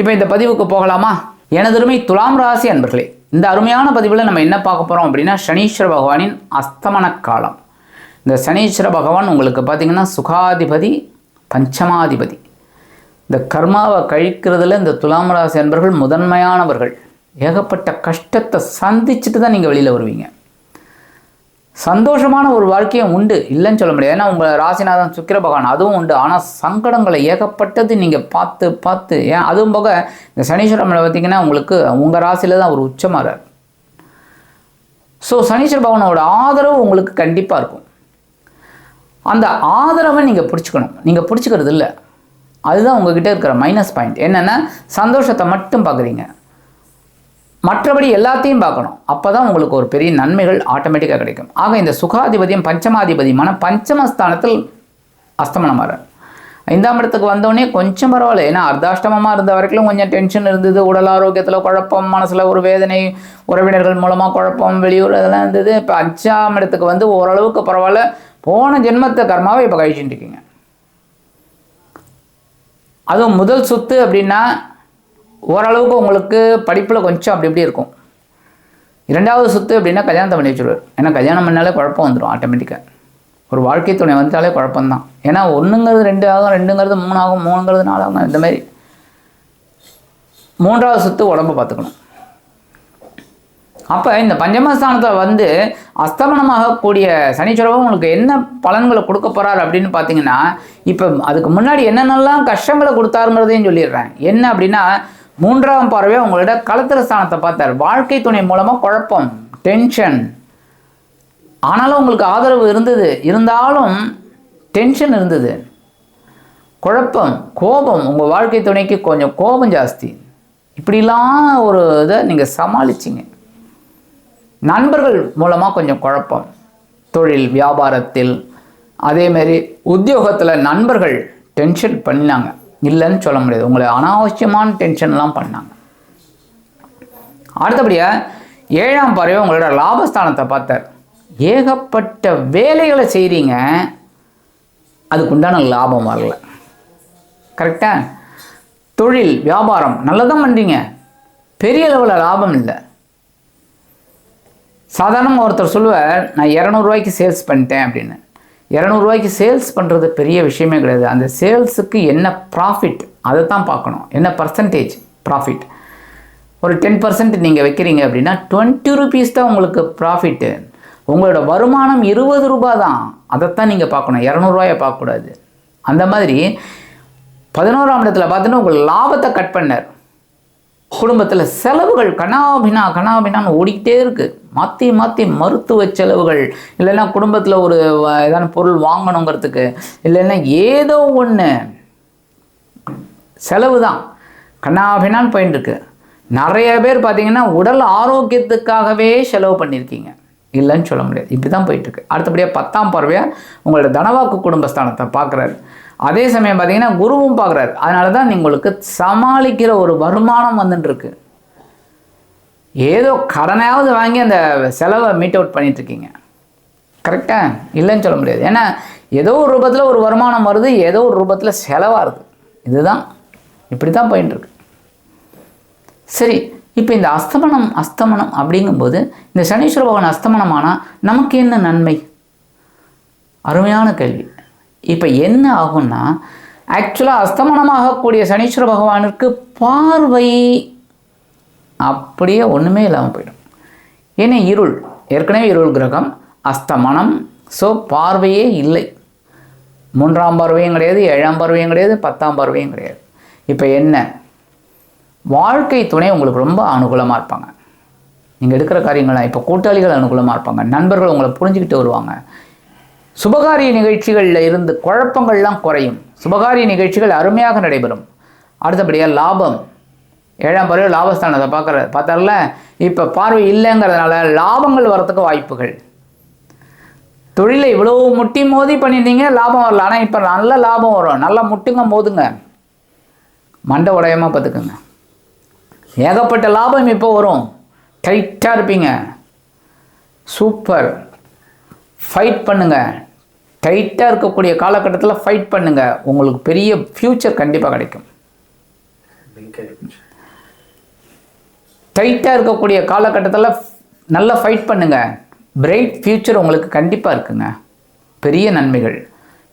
இப்போ இந்த பதிவுக்கு போகலாமா? எனதருமை துலாம் ராசி அன்பர்களே இந்த அருமையான பதிவில் நம்ம என்ன பார்க்க போகிறோம் அப்படின்னா சனீஸ்வர பகவானின் அஸ்தமன காலம். இந்த சனீஸ்வர பகவான் உங்களுக்கு பார்த்தீங்கன்னா சுகாதிபதி பஞ்சமாதிபதி. இந்த கர்மாவை கழிக்கிறதுல இந்த துலாம் ராசி அன்பர்கள் முதன்மையானவர்கள். ஏகப்பட்ட கஷ்டத்தை சந்திச்சுட்டு தான் நீங்கள் வெளியில் வருவீங்க. சந்தோஷமான ஒரு வாழ்க்கையும் உண்டு இல்லைன்னு சொல்ல முடியாது. ஏன்னா உங்கள் ராசிநாதன் சுக்கிர பகவான் அதுவும் உண்டு. ஆனால் சங்கடங்களை ஏகப்பட்டது நீங்கள் பார்த்து பார்த்து ஏன்? அதுவும் போக இந்த சனீஸ்வரம் பார்த்தீங்கன்னா உங்களுக்கு உங்கள் ராசியில் தான் ஒரு உச்சமாக ஸோ சனீஸ்வர பகவானோட ஆதரவு உங்களுக்கு கண்டிப்பாக இருக்கும். அந்த ஆதரவை நீங்கள் பிடிச்சிக்கணும். நீங்கள் பிடிச்சிக்கிறது இல்லை. அதுதான் உங்ககிட்ட இருக்கிற மைனஸ் பாயிண்ட் என்னென்னா சந்தோஷத்தை மட்டும் பார்க்குறீங்க. மற்றபடி எல்லாத்தையும் பார்க்கணும். அப்போ தான் உங்களுக்கு ஒரு பெரிய நன்மைகள் ஆட்டோமேட்டிக்காக கிடைக்கும். ஆக இந்த சுகாதிபதியும் பஞ்சமாதிபதியுமான பஞ்சமஸ்தானத்தில் அஸ்தமனம் வர ஐந்தாம் இடத்துக்கு வந்தோடனே கொஞ்சம் பரவாயில்ல. ஏன்னா அர்த்தாஷ்டமமாக இருந்த வரைக்கும் கொஞ்சம் டென்ஷன் இருந்தது. உடல் ஆரோக்கியத்தில் குழப்பம் மனசில் ஒரு வேதனை உறவினர்கள் மூலமாக குழப்பம் வெளியூர் அதெல்லாம் இருந்தது. இப்போ அஞ்சாம் இடத்துக்கு வந்து ஓரளவுக்கு பரவாயில்ல. போன ஜென்மத்தை கர்மாவை இப்போ கழிச்சுட்டு இருக்கீங்க. அதுவும் முதல் சொத்து அப்படின்னா ஓரளவுக்கு உங்களுக்கு படிப்பில் கொஞ்சம் அப்படி இப்படி இருக்கும். இரண்டாவது சொத்து அப்படின்னா கல்யாணத்தை பண்ணி வச்சுருவார் ஏன்னா கல்யாணம் பண்ணாலே குழப்பம் வந்துடும் ஆட்டோமேட்டிக்காக ஒரு வாழ்க்கை துணை வந்துட்டாலே குழப்பம்தான். ஏன்னா ஒன்றுங்கிறது ரெண்டு ஆகும் ரெண்டுங்கிறது மூணு ஆகும் மூணுங்கிறது நாலு ஆகும் இந்த மாதிரி. மூன்றாவது சொத்து உடம்பை பார்த்துக்கணும். அப்போ இந்த பஞ்சமஸ்தானத்தில் வந்து அஸ்தமனமாகக்கூடிய சனிச்சுரவம் உங்களுக்கு என்ன பலன்களை கொடுக்க போகிறார் அப்படின்னு பார்த்தீங்கன்னா இப்போ அதுக்கு முன்னாடி என்னென்னலாம் கஷ்டங்களை கொடுத்தாருங்கிறதையும் சொல்லிடுறேன். என்ன அப்படின்னா மூன்றாம் பார்வையாக உங்களோட களத்திர ஸ்தானத்தை பார்த்தார். வாழ்க்கை துணை மூலமாக குழப்பம் டென்ஷன் ஆனாலும் உங்களுக்கு ஆதரவு இருந்தது. இருந்தாலும் டென்ஷன் இருந்தது. குழப்பம் கோபம். உங்கள் வாழ்க்கை துணைக்கு கொஞ்சம் கோபம் ஜாஸ்தி. இப்படிலாம் ஒரு இதை நீங்கள் சமாளிச்சிங்க. நண்பர்கள் மூலமாக கொஞ்சம் குழப்பம். தொழில் வியாபாரத்தில் அதேமாரி உத்தியோகத்தில் நண்பர்கள் டென்ஷன் பண்ணினாங்க. இல்லைன்னு சொல்ல முடியாது. உங்களை அனாவசியமான டென்ஷன்லாம் பண்ணாங்க. அடுத்தபடியாக ஏழாம் பறவை உங்களோட லாபஸ்தானத்தை பார்த்தார். ஏகப்பட்ட வேலைகளை செய்கிறீங்க அதுக்குண்டான லாபம் வரல. கரெக்டாக தொழில் வியாபாரம் நல்லதான் பண்ணுறீங்க பெரிய அளவில் லாபம் இல்லை. சாதாரணமாக ஒருத்தர் சொல்லுவார் நான் இரநூறுவாய்க்கு சேல்ஸ் பண்ணிட்டேன் அப்படின்னு. இரநூறுவாய்க்கு சேல்ஸ் பண்ணுறது பெரிய விஷயமே கிடையாது. அந்த சேல்ஸுக்கு என்ன ப்ராஃபிட் அதை தான் பார்க்கணும். என்ன பர்சன்டேஜ் ப்ராஃபிட் ஒரு டென் பர்சன்ட் நீங்கள் வைக்கிறீங்க அப்படின்னா டுவெண்ட்டி ருபீஸ் தான் உங்களுக்கு ப்ராஃபிட்டு உங்களோட வருமானம் இருபது ரூபா தான். அதைத்தான் நீங்கள் பார்க்கணும். இரநூறுவாயை பார்க்கக்கூடாது. அந்த மாதிரி பதினோராம் இடத்துல பார்த்தீங்கன்னா உங்கள் லாபத்தை கட் பண்ணார். குடும்பத்தில் செலவுகள் கனாபினா கனாபினான்னு ஓடிக்கிட்டே இருக்குது மாற்றி மாற்றி மருத்துவ செலவுகள் இல்லைன்னா குடும்பத்தில் ஒரு ஏதான பொருள் வாங்கணுங்கிறதுக்கு இல்லைன்னா ஏதோ ஒன்று செலவு தான். கண்ணாபினான் போயின்னு இருக்கு. நிறைய பேர் பார்த்தீங்கன்னா உடல் ஆரோக்கியத்துக்காகவே செலவு பண்ணியிருக்கீங்க இல்லைன்னு சொல்ல முடியாது. இப்படி தான் போயிட்டுருக்கு அடுத்தபடியாக பத்தாம் பார்வையாக உங்களோட தனவாக்கு குடும்பஸ்தானத்தை பார்க்குறாரு அதே சமயம் பார்த்தீங்கன்னா குருவும் பார்க்குறாரு அதனால தான் உங்களுக்கு சமாளிக்கிற ஒரு வருமானம் வந்துட்டுருக்கு ஏதோ கடனாவது வாங்கி அந்த செலவை மீட் அவுட் பண்ணிகிட்ருக்கீங்க கரெக்டாக இல்லைன்னு சொல்ல முடியாது. ஏன்னா ஏதோ ஒரு ரூபத்தில் ஒரு வருமானம் வருது ஏதோ ஒரு ரூபத்தில் செலவாகுது இதுதான். இப்படி தான் போயின்னு சரி இப்போ இந்த அஸ்தமனம் அஸ்தமனம் அப்படிங்கும்போது இந்த சனீஸ்வர பகவான் அஸ்தமனமானால் நமக்கு என்ன நன்மை? அருமையான கேள்வி. இப்போ என்ன ஆகும்னா ஆக்சுவலாக அஸ்தமனமாகக்கூடிய சனீஸ்வர பகவானுக்கு பார்வை அப்படியே ஒன்றுமே இல்லாமல் போயிடும். ஏன்னா இருள் ஏற்கனவே இருள் கிரகம் அஸ்தமனம் ஸோ பார்வையே இல்லை. மூன்றாம் பார்வையும் கிடையாது ஏழாம் பார்வையும் கிடையாது பத்தாம் பார்வையும் கிடையாது. இப்போ என்ன? வாழ்க்கை துணை உங்களுக்கு ரொம்ப அனுகூலமாக இருப்பாங்க. நீங்கள் எடுக்கிற காரியங்கள்லாம் இப்போ கூட்டாளிகள் அனுகூலமாக இருப்பாங்க நண்பர்கள் உங்களை புரிஞ்சுக்கிட்டு வருவாங்க. சுபகாரிய நிகழ்ச்சிகளில் இருந்து குழப்பங்கள்லாம் குறையும். சுபகாரிய நிகழ்ச்சிகள் அருமையாக நடைபெறும். அடுத்தபடியாக லாபம். ஏழாம் பார்வை லாபஸ்தானத்தை பார்க்குற பார்த்தால இப்போ பார்வை இல்லைங்கிறதுனால லாபங்கள் வரத்துக்கு வாய்ப்புகள். தொழிலை இவ்வளோ முட்டி மோதி பண்ணியிருந்தீங்க லாபம் வரல. ஆனால் இப்போ நல்ல லாபம் வரும். நல்லா முட்டுங்க மோதுங்க. மண்டை உடையமாக பார்த்துக்குங்க. ஏகப்பட்ட லாபம் இப்போ வரும். டைட்டாக இருப்பீங்க. சூப்பர் ஃபைட் பண்ணுங்கள் டைட்டாக இருக்கக்கூடிய காலகட்டத்தில் ஃபைட் பண்ணுங்கள் உங்களுக்கு பெரிய ஃப்யூச்சர் கண்டிப்பாக கிடைக்கும். டைட்டாக இருக்கக்கூடிய காலகட்டத்தில் நல்லா ஃபைட் பண்ணுங்கள் பிரைட் ஃப்யூச்சர் உங்களுக்கு கண்டிப்பாக இருக்குங்க. பெரிய நன்மைகள்.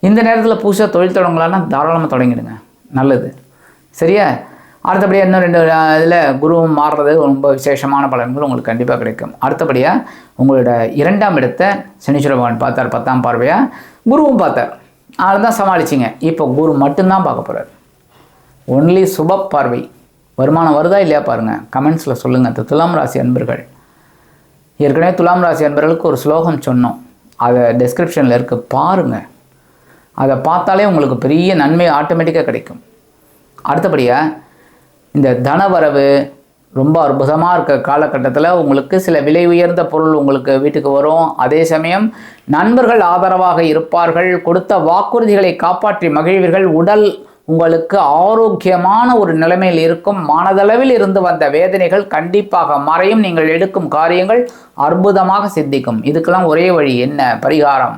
இந்த நேரத்தில் புதுசாக தொழில் தொடங்கலான்னா தாராளமாக தொடங்கிடுங்க. நல்லது. சரியா? அடுத்தபடியாக இன்னும் ரெண்டு இதில் குருவும் மாறுறது ரொம்ப விசேஷமான பலன்கள் உங்களுக்கு கண்டிப்பாக கிடைக்கும். அடுத்தபடியாக உங்களோட இரண்டாம் இடத்தை சனீஸ்வர பகவான் பார்த்தார் பத்தாம் பார்வையாக குருவும் பார்த்தார். அதுதான் சமாளிச்சிங்க. இப்போ குரு மட்டும்தான் பார்க்க போகிறார் ஒன்லி சுப பார்வை. வருமானம் வருதா இல்லையா பாருங்கள் கமெண்ட்ஸில் சொல்லுங்கள் இந்த துலாம் ராசி அன்பர்கள். ஏற்கனவே துலாம் ராசி அன்பர்களுக்கு ஒரு ஸ்லோகம் சொன்னோம். அதை டெஸ்கிரிப்ஷனில் இருக்க. பாருங்கள் அதை பார்த்தாலே உங்களுக்கு பெரிய நன்மை ஆட்டோமேட்டிக்காக கிடைக்கும். அடுத்தபடியாக இந்த தனவரவு ரொம்ப அற்புதமாக இருக்க காலகட்டத்தில் உங்களுக்கு சில விலை உயர்ந்த பொருள் உங்களுக்கு வீட்டுக்கு வரும். அதே சமயம் நண்பர்கள் ஆதரவாக இருப்பார்கள். கொடுத்த வாக்குறுதிகளை காப்பாற்றி மகிழ்வீர்கள். உடல் உங்களுக்கு ஆரோக்கியமான ஒரு நிலைமையில் இருக்கும். மனதளவில் இருந்து வந்த வேதனைகள் கண்டிப்பாக மறையும். நீங்கள் எடுக்கும் காரியங்கள் அற்புதமாக சித்திக்கும். இதுக்கெல்லாம் ஒரே வழி என்ன? பரிகாரம்.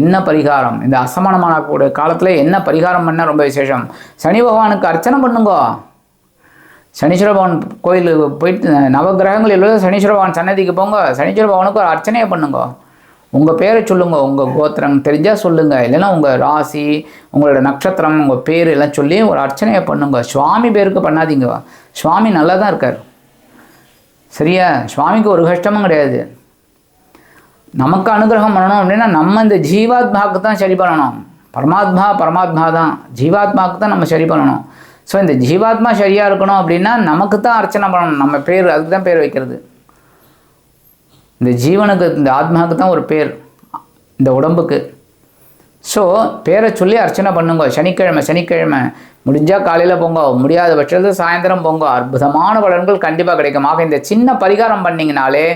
என்ன பரிகாரம்? இந்த அசமானமான கூடிய காலத்தில் என்ன பரிகாரம் பண்ண? ரொம்ப விசேஷம். சனி பகவானுக்கு அர்ச்சனை பண்ணுங்கோ. சனீஸ்வர பகவான் கோயிலுக்கு போயிட்டு நவகிரகங்களில் உள்ள சனீஸ்வர பகவான் சன்னதிக்கு போங்க. சனீஸ்வர பகவானுக்கு ஒரு அர்ச்சனையை பண்ணுங்க. உங்கள் பேரை சொல்லுங்கள் உங்கள் கோத்திரம் தெரிஞ்சால் சொல்லுங்கள் இல்லைன்னா உங்கள் ராசி உங்களோட நட்சத்திரம் உங்கள் பேர் எல்லாம் சொல்லி ஒரு அர்ச்சனையை பண்ணுங்க. சுவாமி பேருக்கு பண்ணாதீங்க. சுவாமி நல்லா தான் இருக்கார். சரியா? சுவாமிக்கு ஒரு கஷ்டமும் கிடையாது. நமக்கு அனுகிரகம் பண்ணணும் அப்படின்னா நம்ம இந்த ஜீவாத்மாவுக்கு தான் சரி பண்ணணும். பரமாத்மா பரமாத்மா தான். ஜீவாத்மாவுக்கு தான் நம்ம சரி பண்ணணும். ஸோ இந்த ஜீவாத்மா சரியாக இருக்கணும் அப்படின்னா நமக்கு தான் அர்ச்சனை பண்ணணும். நம்ம பேர் அதுக்கு தான் பேர் வைக்கிறது. இந்த ஜீவனுக்கு இந்த ஆத்மாவுக்கு தான் ஒரு பேர். இந்த உடம்புக்கு. ஸோ பேரை சொல்லி அர்ச்சனை பண்ணுங்க. சனிக்கிழமை சனிக்கிழமை. முடிஞ்சால் காலையில் போங்க. முடியாத பட்சத்தில் சாயந்தரம் போங்க. அற்புதமான பலன்கள் கண்டிப்பாக கிடைக்கும். ஆக இந்த சின்ன பரிகாரம் பண்ணிங்கனாலே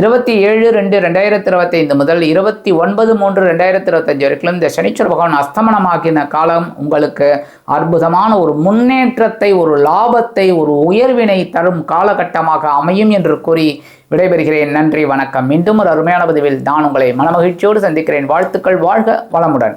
இருபத்தி ஏழு ரெண்டு ரெண்டாயிரத்தி இருபத்தைந்து முதல் இருபத்தி ஒன்பது மூன்று ரெண்டாயிரத்தி இருபத்தஞ்சு வரைக்கும் இந்த சனீஸ்வர பகவான் அஸ்தமனமாக்கின காலம் உங்களுக்கு அற்புதமான ஒரு முன்னேற்றத்தை ஒரு லாபத்தை ஒரு உயர்வினை தரும் காலகட்டமாக அமையும் என்று கூறி விடைபெறுகிறேன். நன்றி வணக்கம். மீண்டும் ஒரு அருமையான பதிவில் நான் உங்களை மனமகிழ்ச்சியோடு சந்திக்கிறேன். வாழ்த்துக்கள் வாழ்க வளமுடன்.